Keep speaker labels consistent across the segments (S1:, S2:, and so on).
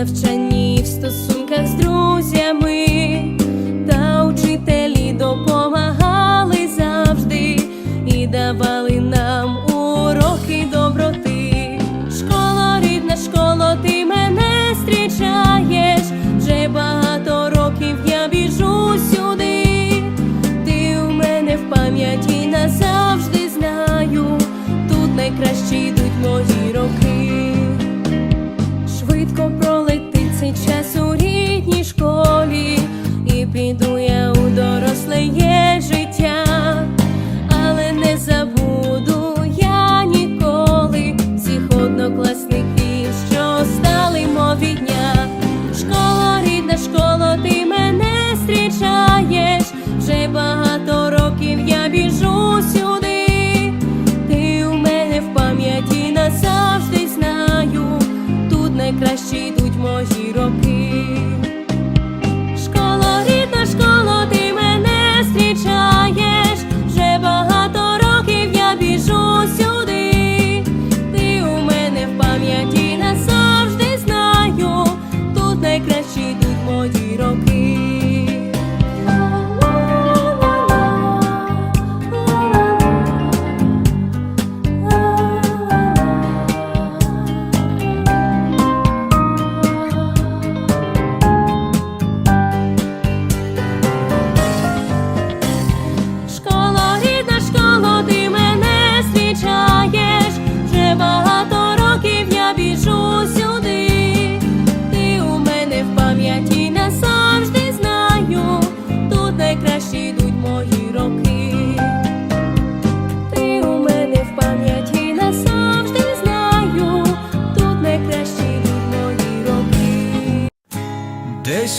S1: радощі у мене, і школі, і піду я у дорослеє життя, але не забуду я ніколи всіх однокласників, що стали мові дня. Школа, рідна школа, ти мене зустрічаєш. Вже багато років я біжу сюди. Ти у мене в пам'яті назавжди знаю. Тут найкраще йдуть мої роки.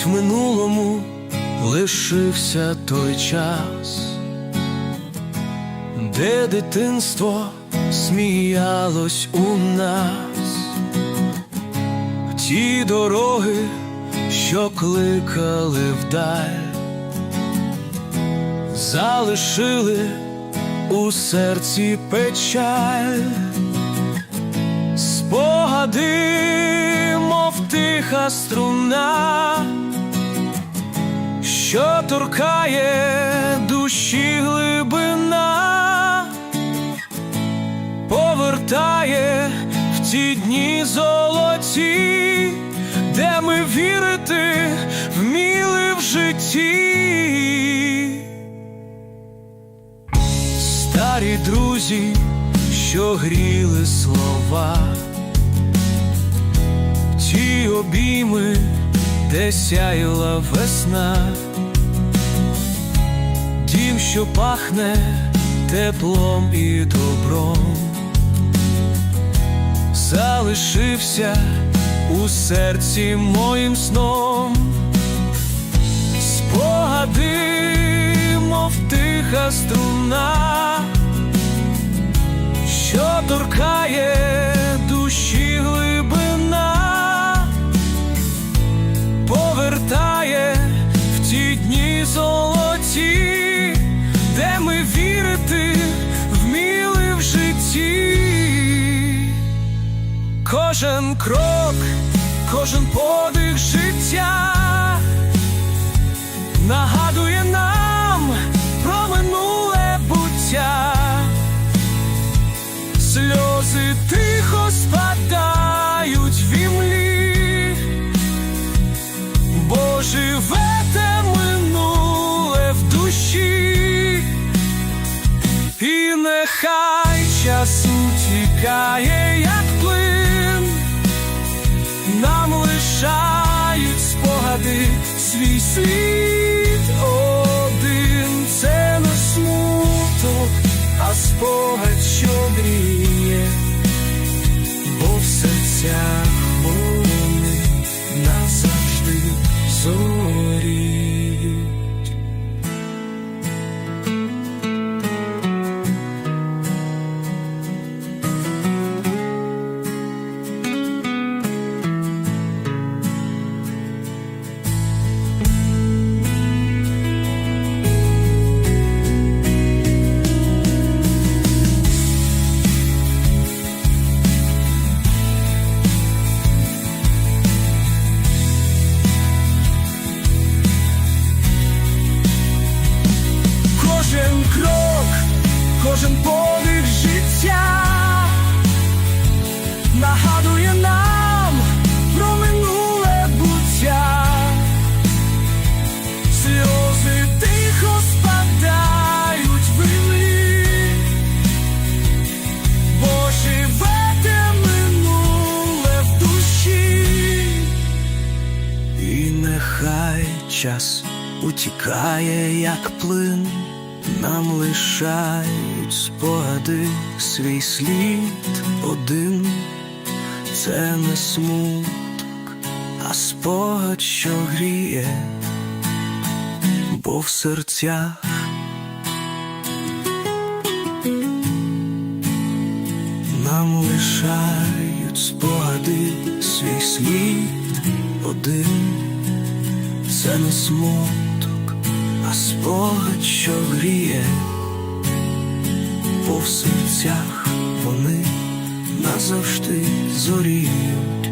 S2: Десь в минулому лишився той час, де дитинство сміялось у нас, ті дороги, що кликали вдаль, залишили у серці печаль, спогади, тиха струна що торкає душі глибина, повертає в ті дні золоті, де ми вірити вміли в житті. Старі друзі, що гріли слова, ті обійми де сяяла весна, дім, що пахне теплом і добром, залишився у серці моїм сном, спогади, мов тиха струна, що торкає душі глибина повертає в ті дні золоті, Кожен крок, кожен подих життя нагадує нам про минуле буття, сльози тихо спадають в імлі. Бо живете минуле в душі, і нехай час утікає, свій світ один, це не смуток, а спогад, що гріє, бо в серцях кожен подих життя нагадує нам про минуле буття, сльози тихо спадають вили, бо живете минуле в душі, і нехай час утікає, як плин нам лишають спогади свій слід один, це не смуток, а спогад, що гріє, бо в серцях. Нам лишають спогади свій слід один, це не смуток, спогад, що гріє, бо в серцях вони назавжди зоріють.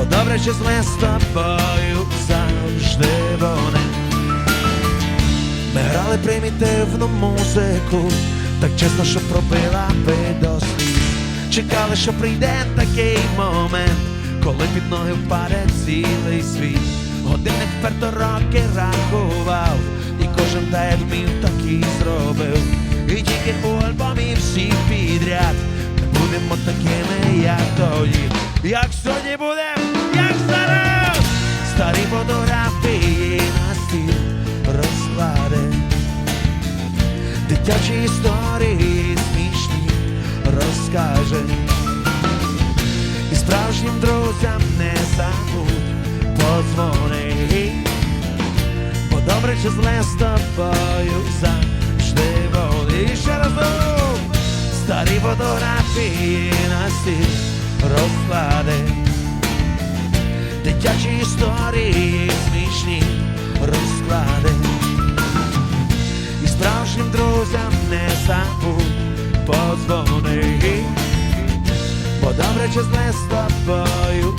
S3: Бо добре зле з тобою завжди вони. Ми грали примітивну музику Так чесно, що пробила би до сліз Чекали, що прийде такий момент Коли під ноги впаде цілий світ. Годинник вперто роки рахував І кожен та вмів, так і зробив. І тільки у альбомі всі підряд Ми будемо такими, як тоді Як сьогодні будем, як зараз? Старі фотографії на стіл розклади Дитячі історії смішні розкаже. І справжнім друзям не забудь подзвони Бо добре чи зле з тобою завжди вони І ще разом Старі фотографії на стіл розклади Дитячі історії смішні розклади. І справжнім друзям не забудь позвони, Бо добре чи зле з тобою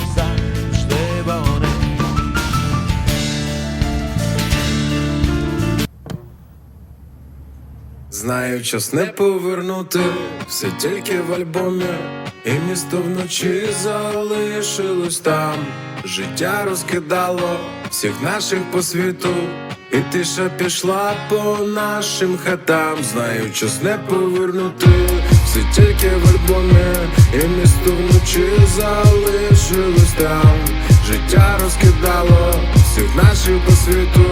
S4: Знаю, час не повернути, все тільки в альбомі, і місто вночі залишилось там. Життя розкидало всіх наших по світу, і тиша пішла по нашим хатам. Знаю, час не повернути, все тільки в альбомі, і місто вночі залишилось там. Життя розкидало всіх наших по світу,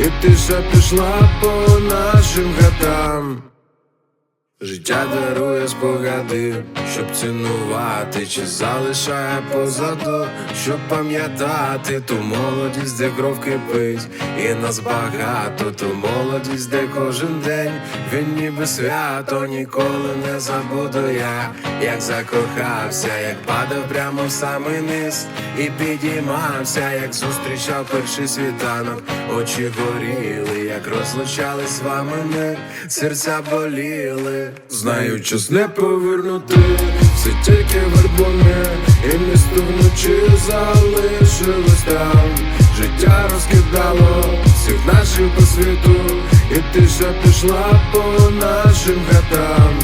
S4: і тиша пішла по нашим хатам. Життя дарує спогади, щоб цінувати, чи залишає позаду, щоб пам'ятати ту молодість, де кров кипить, і нас багато, ту молодість, де кожен день. Він ніби свято, ніколи не забуду я, як закохався, як падав прямо в самий низ, і підіймався, як зустрічав перший світанок, очі горіли, як розлучались з вами ми, серця боліли. Знаю, час не повернути, все тільки в альбомі, і місто вночі залишилось там. Життя розкидало всіх наших по світу, і тиша пішла по нашим хатам.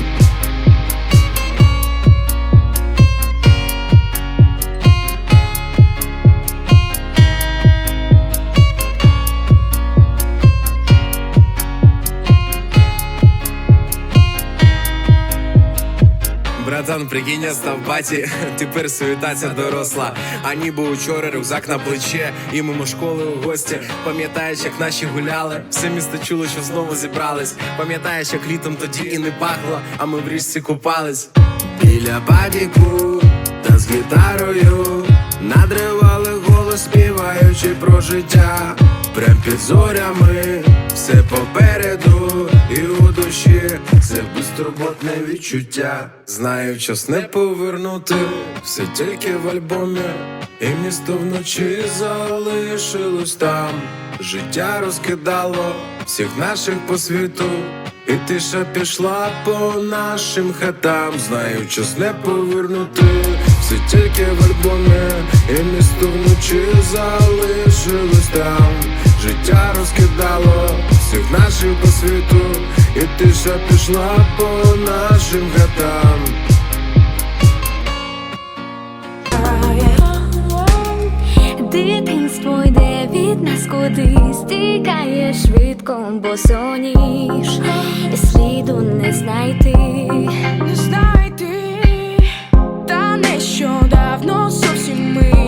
S4: Братан, прикинь, я став баті, тепер суєта доросла. А ніби учора рюкзак на плече, і мимо школи у гості. Пам'ятаєш, як наші гуляли, все місто чуло, що знову зібрались. Пам'ятаєш, як літом тоді і не пахло, а ми в річці купались. Біля бадіку та з гітарою надривали голос, співаючи про життя. Прям під зорями, все попереду, і душі це безтурботне відчуття. Знаю, час не повернути, все тільки в альбомі, і місто вночі залишилось там. Життя розкидало всіх наших по світу, і тиша пішла по нашим хатам. Знаю, час не повернути, все тільки в альбомі, і місто вночі залишилось там. Життя розкидало всіх наших по світу, і тиша пішла по нашим хатам.
S1: Дитинство йде від нас кудись, тікає швидко, бо соніш, і сліду не знайти.
S5: не знайти, та нещодавно зовсім ми